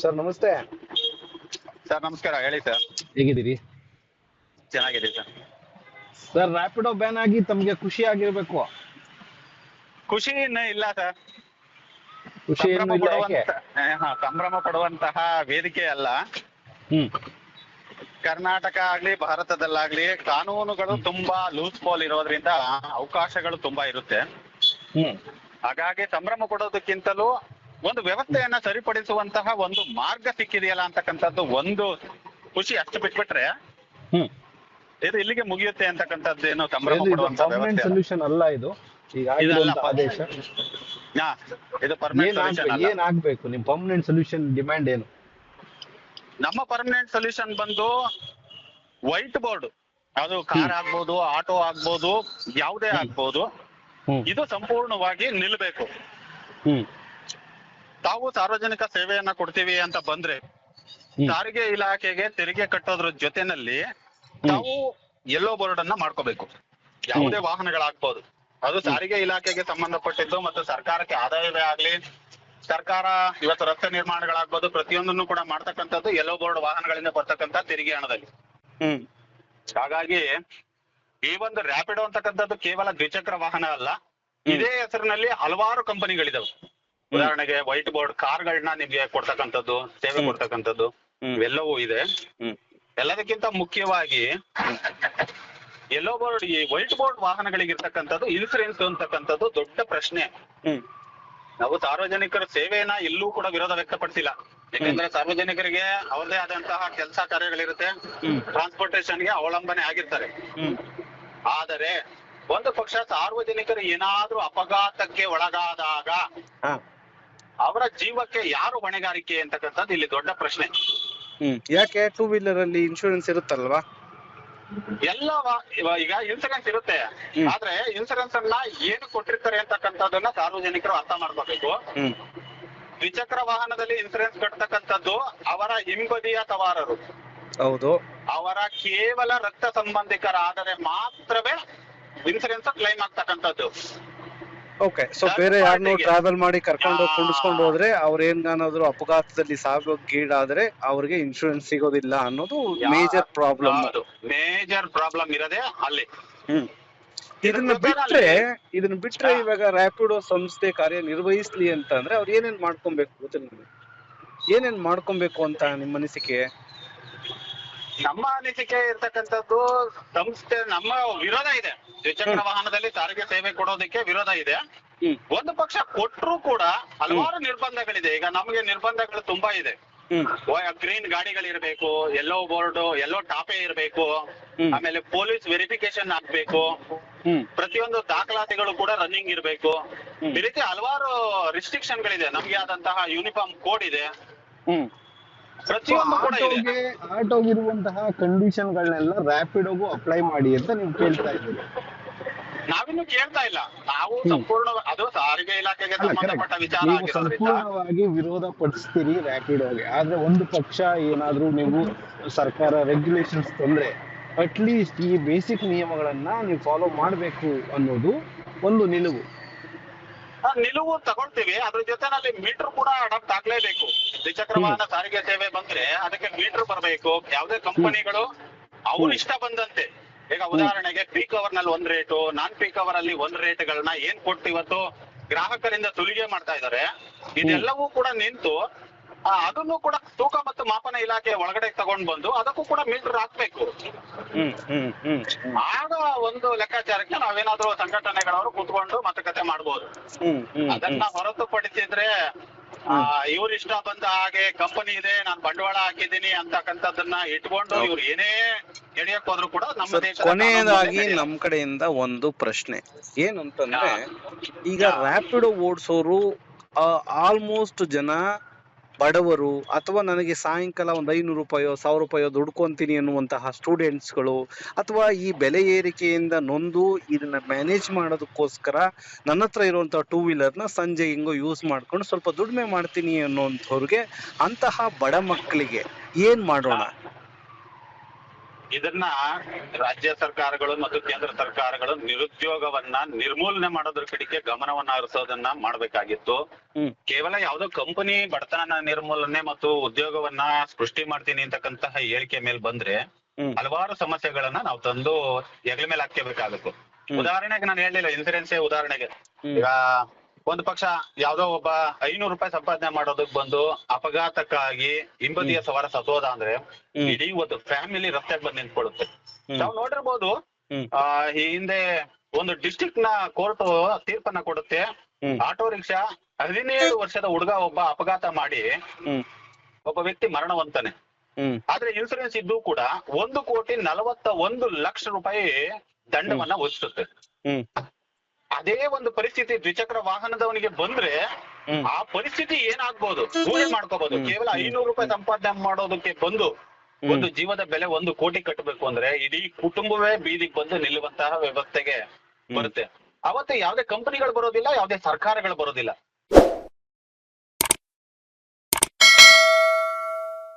Sir ನಮಸ್ತೆ. Sir ನಮಸ್ಕಾರ ಹೇಳಿ ಸರ್. ಹೇಗಿದ್ದೀರಿ? ಚೆನ್ನಾಗಿದೆ ಸರ್. ಸರ್ ರ್ಯಾಪಿಡೋ ಬ್ಯಾನ್ ಆಗಿ ತಮ್ಗೆ ಖುಷಿ ಆಗಿರ್ಬೇಕು. ಖುಷಿ ಇನ್ನೂ ಇಲ್ಲ ಸರ್. ಖುಷಿ ಏನು ಸಂಭ್ರಮ ಇಲ್ಲ ಯಾಕೆ? ಪಡುವಂತ ಏ, ಹಾ, ಸಂಭ್ರಮ ಪಡುವಂತಹ ವೇದಿಕೆ ಅಲ್ಲ. ಹ್ಮ್. ಕರ್ನಾಟಕ ಆಗ್ಲಿ ಭಾರತದಲ್ಲಾಗ್ಲಿ ಕಾನೂನುಗಳು ತುಂಬಾ ಲೂಸ್ ಪೋಲ್ ಇರೋದ್ರಿಂದ ಅವಕಾಶಗಳು ತುಂಬಾ ಇರುತ್ತೆ. ಹ್ಮ್. ಹಾಗಾಗಿ ಸಂಭ್ರಮ ಪಡೋದಕ್ಕಿಂತಲೂ ಒಂದು ವ್ಯವಸ್ಥೆಯನ್ನ ಸರಿಪಡಿಸುವಂತಹ ಒಂದು ಮಾರ್ಗ ಸಿಕ್ಕಿದೆಯಲ್ಲ ಅಂತಕ್ಕಂಥದ್ದು ಒಂದು ಖುಷಿ ಅಷ್ಟು ಬಿಟ್ಬಿಟ್ರೆ ಇದು ಇಲ್ಲಿಗೆ ಮುಗಿಯುತ್ತೆ ಅಂತಕ್ಕಂಥದ್ದು ಏನು ಸಂಭ್ರಮ. ಸೊಲ್ಯೂಷನ್ ಅಲ್ಲ? ಇದು. ಆದೇಶ. ಇದು ಏನ್ ಆಗ್ಬೇಕು ನಿಮ್ ಪರ್ಮನೆಂಟ್ ಸೊಲ್ಯೂಷನ್ ಡಿಮ್ಯಾಂಡ್ ಏನು? ನಮ್ಮ ಪರ್ಮನೆಂಟ್ ಸೊಲ್ಯೂಷನ್ ಬಂದು ವೈಟ್ ಬೋರ್ಡ್ ಅದು ಕಾರ್ ಆಗ್ಬೋದು ಆಟೋ ಆಗ್ಬೋದು ಯಾವುದೇ ಆಗ್ಬೋದು. ಇದು ಸಂಪೂರ್ಣವಾಗಿ ನಿಲ್ಬೇಕು. ಹ್ಮ್. ತಾವು ಸಾರ್ವಜನಿಕ ಸೇವೆಯನ್ನ ಕೊಡ್ತೀವಿ ಅಂತ ಬಂದ್ರೆ ಸಾರಿಗೆ ಇಲಾಖೆಗೆ ತೆರಿಗೆ ಕಟ್ಟೋದ್ರ ಜೊತೆನಲ್ಲಿ ನಾವು ಎಲ್ಲೋ ಬೋರ್ಡ್ ಅನ್ನ ಮಾಡ್ಕೋಬೇಕು. ಯಾವುದೇ ವಾಹನಗಳಾಗ್ಬೋದು. ಅದು ಸಾರಿಗೆ ಇಲಾಖೆಗೆ ಸಂಬಂಧಪಟ್ಟಿದ್ದು ಮತ್ತು ಸರ್ಕಾರಕ್ಕೆ ಆದಾಯವೇ ಆಗ್ಲಿ ಸರ್ಕಾರ ಇವತ್ತು ರಸ್ತೆ ನಿರ್ಮಾಣಗಳಾಗ್ಬೋದು ಪ್ರತಿಯೊಂದನ್ನು ಕೂಡ ಮಾಡ್ತಕ್ಕಂಥದ್ದು ಎಲ್ಲೋ ಬೋರ್ಡ್ ವಾಹನಗಳಿಂದ ಬರ್ತಕ್ಕಂಥ ತೆರಿಗೆ ಹಣದಲ್ಲಿ. ಹ್ಮ್. ಹಾಗಾಗಿ ಈ ಒಂದು ರ್ಯಾಪಿಡೋ ಅಂತಕ್ಕಂಥದ್ದು ಕೇವಲ ದ್ವಿಚಕ್ರ ವಾಹನ ಅಲ್ಲ ಇದೇ ಹೆಸರಿನಲ್ಲಿ ಹಲವಾರು ಕಂಪನಿಗಳಿದಾವೆ. ಉದಾಹರಣೆಗೆ ವೈಟ್ ಬೋರ್ಡ್ ಕಾರ್ಗಳನ್ನ ನಿಮ್ಗೆ ಕೊಡ್ತಕ್ಕಂಥದ್ದು ಸೇವೆ. ಕೊಡ್ತಕ್ಕಂಥದ್ದು. ಇವೆಲ್ಲವೂ ಇದೆ. ಎಲ್ಲದಕ್ಕಿಂತ ಮುಖ್ಯವಾಗಿ ಎಲ್ಲೋ ಬೋರ್ಡ್ ಈ ವೈಟ್ ಬೋರ್ಡ್ ವಾಹನಗಳಿಗೆ ಇರ್ತಕ್ಕಂಥದ್ದು ಇನ್ಸೂರೆನ್ಸ್ ಅಂತಕ್ಕಂಥದ್ದು ದೊಡ್ಡ ಪ್ರಶ್ನೆ. ನಾವು ಸಾರ್ವಜನಿಕರ ಸೇವೆಯನ್ನ ಎಲ್ಲೂ ಕೂಡ ವಿರೋಧ ವ್ಯಕ್ತಪಡಿಸಿಲ್ಲ. ಯಾಕಂದ್ರೆ ಸಾರ್ವಜನಿಕರಿಗೆ ಅವರದೇ ಆದಂತಹ ಕೆಲಸ ಕಾರ್ಯಗಳಿರುತ್ತೆ. ಟ್ರಾನ್ಸ್ಪೋರ್ಟೇಶನ್ಗೆ ಟ್ರಾನ್ಸ್ಪೋರ್ಟೇಶನ್ಗೆ ಅವಲಂಬನೆ ಆಗಿರ್ತಾರೆ. ಆದರೆ ಒಂದು ಪಕ್ಷ ಸಾರ್ವಜನಿಕರು ಏನಾದ್ರೂ ಅಪಘಾತಕ್ಕೆ ಒಳಗಾದಾಗ ಅವರ ಜೀವಕ್ಕೆ ಯಾರು ಹೊಣೆಗಾರಿಕೆ ಅಂತಕ್ಕಂಥದ್ದು ಇಲ್ಲಿ ದೊಡ್ಡ ಪ್ರಶ್ನೆ. ಹ್ಮ್ ಯಾಕೆ ಟೂ ವೀಲರ್ ಅಲ್ಲಿ ಇನ್ಶೂರೆನ್ಸ್ ಇರುತ್ತಲ್ವಾ? ಎಲ್ಲ ವಾ- ಈಗ ಇನ್ಸೂರೆನ್ಸ್ ಇರುತ್ತೆ. ಹ್ಮ್. ಆದ್ರೆ ಇನ್ಸೂರೆನ್ಸ್ ಅನ್ನ ಏನು ಕೊಟ್ಟಿರ್ತಾರೆ ಅಂತಕ್ಕಂಥದ್ದನ್ನ ಸಾರ್ವಜನಿಕರು ಅರ್ಥ ಮಾಡ್ಕೋಬೇಕು. ಹ್ಮ್. ದ್ವಿಚಕ್ರ ವಾಹನದಲ್ಲಿ ಇನ್ಸೂರೆನ್ಸ್ ಕಟ್ಟತಕ್ಕಂಥದ್ದು ಅವರ ಹಿಂಬದಿಯ ಸವಾರರು. ಹೌದು. ಅವರ ಕೇವಲ ರಕ್ತ ಸಂಬಂಧಿಕರಾದರೆ ಮಾತ್ರವೇ ಇನ್ಸೂರೆನ್ಸ್ ಕ್ಲೈಮ್ ಆಗ್ತಕ್ಕಂಥದ್ದು. ಓಕೆ ಸೊ ಬೇರೆ ಯಾರನ್ನೋ. ಟ್ರಾವೆಲ್ ಮಾಡಿ ಕರ್ಕೊಂಡು. ಕುಂಡಿಸ್ಕೊಂಡು ಹೋದ್ರೆ ಅವ್ರ ಏನಾದ್ರು ಅಪಘಾತದಲ್ಲಿ ಸಾವಿಗೀಡಾದ್ರೆ ಅವ್ರಿಗೆ ಇನ್ಶೂರೆನ್ಸ್ ಸಿಗೋದಿಲ್ಲ ಅನ್ನೋದು ಮೇಜರ್ ಪ್ರಾಬ್ಲಮ್ ಮೇಜರ್ ಪ್ರಾಬ್ಲಮ್ ಇರೋದೇ ಅಲ್ಲಿ ಹ್ಮ್ ಇದನ್ನ ಬಿಟ್ರೆ ಇದನ್ನ ಬಿಟ್ರೆ. ಇವಾಗ ರ್ಯಾಪಿಡೋ ಸಂಸ್ಥೆ ಕಾರ್ಯ ನಿರ್ವಹಿಸ್ಲಿ ಅಂತಂದ್ರೆ ಅವ್ರು ಏನೇನ್ ಮಾಡ್ಕೊಬೇಕು ಗೊತ್ತಿಲ್ಲ ಏನೇನ್ ಮಾಡ್ಕೊಬೇಕು ಅಂತ ನಿಮ್ಮ ಅನಿಸಿಕೆ ನಮ್ಮ ಅನಿಸಿಕೆ ಇರ್ತಕ್ಕಂಥದ್ದು ಸಂಸ್ಥೆ ನಮ್ಮ ವಿರೋಧ ಇದೆ. ದ್ವಿಚಕ್ರ ವಾಹನದಲ್ಲಿ ಸಾರಿಗೆ ಸೇವೆ ಕೊಡೋದಕ್ಕೆ ವಿರೋಧ ಇದೆ. ಒಂದು ಪಕ್ಷ ಕೊಟ್ರು ಕೂಡ ಹಲವಾರು ನಿರ್ಬಂಧಗಳಿದೆ. ಈಗ ನಮಗೆ ನಿರ್ಬಂಧಗಳು ತುಂಬಾ ಇದೆ. ಗ್ರೀನ್ ಗಾಡಿಗಳಿರ್ಬೇಕು ಎಲ್ಲೋ ಬೋರ್ಡ್ ಎಲ್ಲೋ ಟಾಪೆ ಇರಬೇಕು ಆಮೇಲೆ ಪೊಲೀಸ್ ವೆರಿಫಿಕೇಶನ್ ಆಗ್ಬೇಕು. ಪ್ರತಿಯೊಂದು ದಾಖಲಾತಿಗಳು ಕೂಡ ರನ್ನಿಂಗ್ ಇರಬೇಕು. ಈ ರೀತಿ ಹಲವಾರು ರಿಸ್ಟ್ರಿಕ್ಷನ್ ಗಳಿದೆ. ನಮ್ಗೆ ಆದಂತಹ ಯೂನಿಫಾರ್ಮ್ ಕೋಡ್ ಇದೆ. ಪ್ರತಿಯೊಂದು ಕೂಡ ಇದೆ. ಆಟೋಗೆ ಆಟೋಗಿರುವಂತಹ ಕಂಡೀಷನ್ ಗಳನ್ನೆಲ್ಲ ರ್ಯಾಪಿಡೋಗೂ ಅಪ್ಲೈ ಮಾಡಿ ಅಂತ ನೀವು ಕೇಳ್ತಾ ಇದ್ದೀರಿ. ನಾವಿನ್ನು ಕೇಳ್ತಾ ಇಲ್ಲ. ನಾವು ಸಂಪೂರ್ಣ ಅದು ಸಾರಿಗೆ ಇಲಾಖೆಗೆ ಸಂಬಂಧಪಟ್ಟ ವಿಚಾರ ನೀವು ಸಂಪೂರ್ಣವಾಗಿ ವಿರೋಧ ಪಡಿಸ್ತೀರಿ ರ್ಯಾಪಿಡೋಗೆ ಆದ್ರೆ ಒಂದು ಪಕ್ಷ ಏನಾದ್ರೂ ನೀವು ಸರ್ಕಾರ ರೆಗ್ಯುಲೇಷನ್ಸ್ ತಂದ್ರೆ ಅಟ್ಲೀಸ್ಟ್ ಈ ಬೇಸಿಕ್ ನಿಯಮಗಳನ್ನ ನೀವು ಫಾಲೋ ಮಾಡಬೇಕು ಅನ್ನೋದು ಒಂದು ನಿಲುವು. ನಿಲುವು ತಗೊಳ್ತೀವಿ. ಅದ್ರ ಜೊತೆನಲ್ಲಿ ಮೀಟರ್ ಕೂಡ ಅಡಾಪ್ಟ್ ಆಗ್ಲೇಬೇಕು ದ್ವಿಚಕ್ರ ವಾಹನ ಸಾರಿಗೆ ಸೇವೆ ಬಂದ್ರೆ ಅದಕ್ಕೆ ಮೀಟರ್ ಬರಬೇಕು. ಯಾವುದೇ ಕಂಪನಿಗಳು ಅವ್ರ ಇಷ್ಟ ಬಂದಂತೆ. ಈಗ ಉದಾಹರಣೆಗೆ ಪೀಕ್ ಅವರ್ನಲ್ಲಿ ಒಂದ್ ರೇಟು ನಾನ್ ಪೀಕ್ ಅವರ್ ಅಲ್ಲಿ ಒಂದ್ ರೇಟ್ಗಳನ್ನ ಏನ್ ಕೊಟ್ಟು ಇವತ್ತು ಗ್ರಾಹಕರಿಂದ ಸುಲಿಗೆ ಮಾಡ್ತಾ ಇದ್ದಾರೆ. ಇದೆಲ್ಲವೂ ಕೂಡ ನಿಂತು ಅದನ್ನು ಕೂಡ ತೂಕ ಮತ್ತು ಮಾಪನ ಇಲಾಖೆ ಒಳಗಡೆ ತಗೊಂಡ್ ಬಂದು ಅದಕ್ಕೂ ಕೂಡ ಮೀಟರ್ ಹಾಕ್ಬೇಕು. ಆಗ ಒಂದು ಲೆಕ್ಕಾಚಾರಕ್ಕೆ ನಾವೇನಾದ್ರೂ ಸಂಘಟನೆಗಳವರು ಕೂತ್ಕೊಂಡು ಮಾತುಕತೆ ಹ್ಮ್ ಅದನ್ನ ಹೊರತುಪಡಿಸಿದ್ರೆ ಇವ್ರ ಇಷ್ಟ ಬಂದ ಹಾಗೆ ಕಂಪನಿ ಇದೆ ನಾನು ಬಂಡವಾಳ ಹಾಕಿದ್ದೀನಿ ಅಂತಕ್ಕಂಥದ್ದನ್ನ ಇಟ್ಕೊಂಡು ಇವ್ರು ಏನೇ ಎಳೆಯಕ್ ಹೋದ್ರು ಕೂಡ ನಮ್ಮ ಕೊನೆಯದಾಗಿ ನಮ್ ಕಡೆಯಿಂದ ಒಂದು ಪ್ರಶ್ನೆ. ಏನಂತಂದ್ರೆ. ಈಗ ರಾಪಿಡ್ ಓಡಿಸೋರು ಆಲ್ಮೋಸ್ಟ್ ಜನ ಬಡವರು ಅಥವಾ ನನಗೆ ಸಾಯಂಕಾಲ ಒಂದು ಐನೂರು ರೂಪಾಯೋ, ಸಾವಿರ ರೂಪಾಯೋ ದುಡ್ಕೊಂತೀನಿ ಅನ್ನುವಂತಹ ಸ್ಟೂಡೆಂಟ್ಸ್ಗಳು ಅಥವಾ ಈ ಬೆಲೆ ಏರಿಕೆಯಿಂದ ನೊಂದು ಇದನ್ನ ಮ್ಯಾನೇಜ್ ಮಾಡೋದಕ್ಕೋಸ್ಕರ ನನ್ನ ಹತ್ರ ಇರುವಂತಹ ಟೂ ವೀಲರ್ನ ಸಂಜೆ ಹಿಂಗೋ ಯೂಸ್ ಮಾಡ್ಕೊಂಡು ಸ್ವಲ್ಪ ದುಡಿಮೆ ಮಾಡ್ತೀನಿ ಅನ್ನೋಂಥವ್ರಿಗೆ ಅಂತಹ ಬಡ ಮಕ್ಕಳಿಗೆ ಏನ್ ಮಾಡೋಣ? ಇದನ್ನ ರಾಜ್ಯ ಸರ್ಕಾರಗಳು ಮತ್ತು ಕೇಂದ್ರ ಸರ್ಕಾರಗಳು ನಿರುದ್ಯೋಗವನ್ನ ನಿರ್ಮೂಲನೆ ಮಾಡೋದ್ರ ಕಡೆಗೆ ಗಮನವನ್ನ ಹರಿಸೋದನ್ನ ಮಾಡ್ಬೇಕಾಗಿತ್ತು. ಕೇವಲ ಯಾವ್ದೋ ಕಂಪನಿ ಬಡತನ ನಿರ್ಮೂಲನೆ ಮತ್ತು ಉದ್ಯೋಗವನ್ನ ಸೃಷ್ಟಿ ಮಾಡ್ತೀನಿ ಅಂತಕ್ಕಂತಹ ಹೇಳಿಕೆ ಮೇಲೆ ಬಂದ್ರೆ ಹಲವಾರು ಸಮಸ್ಯೆಗಳನ್ನ ನಾವು ತಂದು ಹೆಗಲ ಮೇಲೆ ಹಾಕ್ಕೋಬೇಕಾಗುತ್ತೆ ಉದಾಹರಣೆಗೆ ನಾನು ಹೇಳಿಲ್ಲ ಇನ್ಸೂರೆನ್ಸ್ ಉದಾಹರಣೆಗೆ. ಈಗ ಒಂದು ಪಕ್ಷ ಯಾವ್ದೋ ಒಬ್ಬ ಐನೂರು ರೂಪಾಯಿ ಸಂಪಾದನೆ ಮಾಡೋದಕ್ ಬಂದು ಅಪಘಾತಕ್ಕಾಗಿ ಹಿಂಬದಿಯ ಸವಾರ ಸತ್ತೋದ ಅಂದ್ರೆ ಇಡೀ ಒಂದು ಫ್ಯಾಮಿಲಿ ರಸ್ತೆಗೆ ಬಂದು ನಿಂತ್ಕೊಳ್ಳುತ್ತೆ. ಹ್ಮ್. ನಾವು ನೋಡಿರ್ಬೋದು. ಆ ಈ ಹಿಂದೆ ಒಂದು ಡಿಸ್ಟಿಕ್ನ ಕೋರ್ಟ್ ತೀರ್ಪನ್ನ ಕೊಡುತ್ತೆ. ಆಟೋ ರಿಕ್ಷಾ ಹದಿನೇಳು ವರ್ಷದ ಹುಡುಗ ಒಬ್ಬ ಅಪಘಾತ ಮಾಡಿ ಒಬ್ಬ ವ್ಯಕ್ತಿ ಮರಣವಂತಾನೆ. ಆದ್ರೆ ಇನ್ಸೂರೆನ್ಸ್ ಇದ್ದು ಕೂಡ ಒಂದು ಕೋಟಿ ನಲವತ್ತ ಒಂದು ಲಕ್ಷ ರೂಪಾಯಿ ದಂಡವನ್ನ ಹ್ಮ್. ಅದೇ ಒಂದು ಪರಿಸ್ಥಿತಿ ದ್ವಿಚಕ್ರ ವಾಹನದವನಿಗೆ ಬಂದ್ರೆ ಆ ಪರಿಸ್ಥಿತಿ ಏನಾಗ್ಬೋದು? ಊಹೆ ಮಾಡ್ಕೋಬಹುದು ಕೇವಲ ಐನೂರು ರೂಪಾಯಿ ಸಂಪಾದನೆ ಮಾಡೋದಕ್ಕೆ ಬಂದು ಒಂದು ಜೀವದ ಬೆಲೆ ಒಂದು ಕೋಟಿ ಕಟ್ಟಬೇಕು ಅಂದ್ರೆ ಇಡೀ ಕುಟುಂಬವೇ ಬೀದಿಗೆ ಬಂದು ನಿಲ್ಲುವಂತಹ ವ್ಯವಸ್ಥೆಗೆ ಬರುತ್ತೆ. ಅವತ್ತು ಯಾವ್ದೇ ಕಂಪನಿಗಳು ಬರೋದಿಲ್ಲ ಯಾವ್ದೇ ಸರ್ಕಾರಗಳು ಬರೋದಿಲ್ಲ.